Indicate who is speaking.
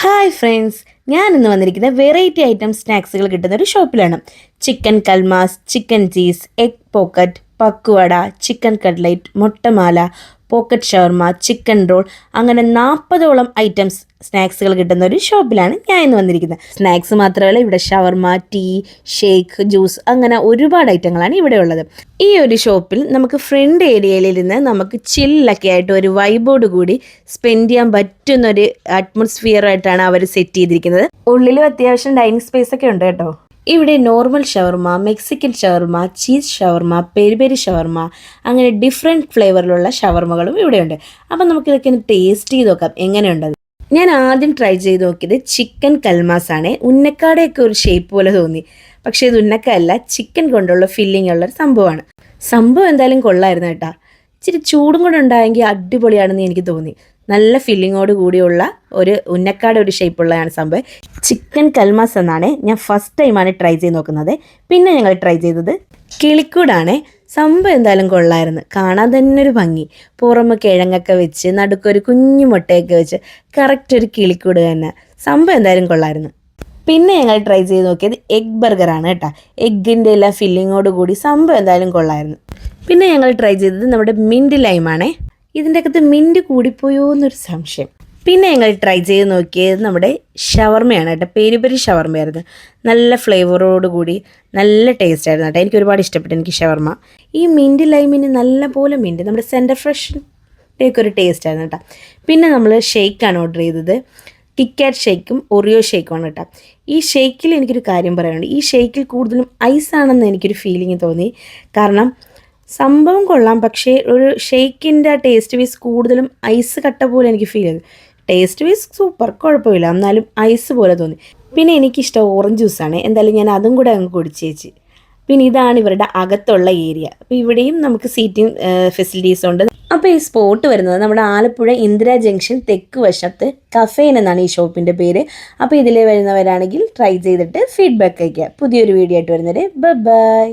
Speaker 1: Hi friends ഞാൻ ഇന്ന് വന്നിരിക്കുന്ന വെറൈറ്റി ഐറ്റം സ്നാക്സുകൾ കിട്ടുന്ന ഒരു ഷോപ്പിലാണ് ചിക്കൻ കൽമാസ് ചിക്കൻ ചീസ് എഗ് പോക്കറ്റ് പക്കുവട ചിക്കൻ കട്ട്ലൈറ്റ് മുട്ടമാല പോക്കറ്റ് ഷവർമ ചിക്കൻ റോൾ അങ്ങനെ നാൽപ്പതോളം ഐറ്റംസ് സ്നാക്സുകൾ കിട്ടുന്ന ഒരു ഷോപ്പിലാണ് ഞാൻ ഇന്ന് വന്നിരിക്കുന്നത്. സ്നാക്സ് മാത്രമല്ല ഇവിടെ ഷവർമ ടീ ഷേക്ക് ജ്യൂസ് അങ്ങനെ ഒരുപാട് ഐറ്റങ്ങളാണ് ഇവിടെ ഉള്ളത്. ഈ ഒരു ഷോപ്പിൽ നമുക്ക് ഫ്രണ്ട് ഏരിയയിലിരുന്ന് നമുക്ക് ചില്ലൊക്കെ ആയിട്ട് ഒരു വൈബോട് കൂടി സ്പെൻഡ് ചെയ്യാൻ പറ്റുന്ന ഒരു അറ്റ്മോസ്ഫിയർ ആയിട്ടാണ് അവർ സെറ്റ് ചെയ്തിരിക്കുന്നത്. ഉള്ളിലും അത്യാവശ്യം ഡൈനിങ് സ്പേസ് ഒക്കെ ഉണ്ട് കേട്ടോ. ഇവിടെ normal shawarma Mexican shawarma cheese shawarma peri peri peri shawarma അങ്ങനെ ഡിഫറെന്റ് ഫ്ലേവറിലുള്ള ഷവർമകളും ഇവിടെയുണ്ട്. അപ്പം നമുക്കിതൊക്കെ ഒന്ന് ടേസ്റ്റ് ചെയ്ത് നോക്കാം എങ്ങനെയുണ്ടത് ഞാൻ ആദ്യം ട്രൈ ചെയ്ത് നോക്കിയത് ചിക്കൻ കൽമാസ് ആണ് ഉന്നക്കാടയൊക്കെ ഒരു ഷേപ്പ് പോലെ തോന്നി. പക്ഷേ ഇത് ഉന്നക്കല്ല ചിക്കൻ കൊണ്ടുള്ള ഫില്ലിംഗ് ഉള്ള ഒരു സംഭവമാണ്. സംഭവം എന്തായാലും കൊള്ളായിരുന്നു കേട്ടോ. ഇച്ചിരി ചൂടും കൂടെ ഉണ്ടായെങ്കിൽ അടിപൊളിയാണെന്ന് എനിക്ക് തോന്നി. നല്ല ഫില്ലിങ്ങോട് കൂടിയുള്ള ഒരു ഉന്നക്കാട് ഒരു ഷേപ്പുള്ളതാണ് സംഭവം. ചിക്കൻ കൽമാസ് എന്നാണ് ഞാൻ ഫസ്റ്റ് ടൈമാണ് ട്രൈ ചെയ്ത് നോക്കുന്നത്. പിന്നെ ഞങ്ങൾ ട്രൈ ചെയ്തത് കിളിക്കൂടാണ്. സംഭവം എന്തായാലും കൊള്ളായിരുന്നു. കാണാൻ തന്നെ ഒരു ഭംഗി. പുറമെ കിഴങ്ങൊക്കെ വെച്ച് നടുക്കൊരു കുഞ്ഞു മുട്ടയൊക്കെ വെച്ച് കറക്റ്റ് ഒരു കിളിക്കൂട് തന്നെ. സംഭവം എന്തായാലും കൊള്ളായിരുന്നു. പിന്നെ ഞങ്ങൾ ട്രൈ ചെയ്ത് നോക്കിയത് എഗ് ബർഗറാണ് കേട്ടോ. എഗ്ഗിന്റെ എല്ലാ ഫില്ലിങ്ങോട് കൂടി സംഭവം എന്തായാലും കൊള്ളായിരുന്നു. പിന്നെ ഞങ്ങൾ ട്രൈ ചെയ്തത് നമ്മുടെ മിന്റ് ലൈമാണേ ഇതിന്റെ അകത്ത് മിന്റ് കൂടിപ്പോയോ എന്നൊരു സംശയം. പിന്നെ ഞങ്ങൾ ട്രൈ ചെയ്ത് നോക്കിയത് നമ്മുടെ ഷവർമയാണ് കേട്ടോ. പെരി ഷവർമയായിരുന്നു. നല്ല ഫ്ലേവറോട് കൂടി നല്ല ടേസ്റ്റ് ആയിരുന്നു കേട്ടോ. എനിക്ക് ഒരുപാട് ഇഷ്ടപ്പെട്ടു എനിക്ക് ഷവർമ. ഈ മിന്റ് ലൈമിന് നല്ല പോലെ മിന്റ് നമ്മുടെ സെന്റർ ഫ്രഷിന്റെയൊക്കെ ഒരു ടേസ്റ്റ് ആയിരുന്നു കേട്ടോ. പിന്നെ നമ്മൾ ഷെയ്ക്കാണ് ഓർഡർ ചെയ്തത്. കിക്കാറ്റ് ഷേക്കും ഒറിയോ ഷേക്കുമാണ് കേട്ടോ. ഈ ഷേക്കിൽ എനിക്കൊരു കാര്യം പറയാനുണ്ട്. ഈ ഷേക്കിൽ കൂടുതലും ഐസാണെന്ന് എനിക്കൊരു ഫീലിംഗ് തോന്നി. കാരണം സംഭവം കൊള്ളാം പക്ഷേ ഒരു ഷേക്കിന്റെ ടേസ്റ്റ് വീസ് കൂടുതലും ഐസ് കട്ട പോലെ എനിക്ക് ഫീൽ ചെയ്തു. ടേസ്റ്റ് വീസ് സൂപ്പർ കുഴപ്പമില്ല. എന്നാലും ഐസ് പോലെ തോന്നി. പിന്നെ എനിക്കിഷ്ടം ഓറഞ്ച് ജ്യൂസാണ് എന്തായാലും ഞാൻ അതും കൂടെ അങ്ങ് കുടിച്ചേച്ച് പിന്നെ ഇതാണ് ഇവരുടെ അകത്തുള്ള ഏരിയ അപ്പോൾ ഇവിടെയും നമുക്ക് സീറ്റിംഗ് ഫെസിലിറ്റീസ് ഉണ്ട്. അപ്പോൾ ഈ സ്പോട്ട് വരുന്നത് നമ്മുടെ ആലപ്പുഴ ഇന്ദിര ജംഗ്ഷൻ തെക്ക് വശത്ത് കഫേൻ എന്നാണ് ഈ ഷോപ്പിന്റെ പേര്. അപ്പോൾ ഇതിൽ വരുന്നവരാണെങ്കിൽ ട്രൈ ചെയ്തിട്ട് ഫീഡ്ബാക്ക് അയയ്ക്കുക. പുതിയൊരു വീഡിയോ ആയിട്ട് വരുന്നത് ബൈ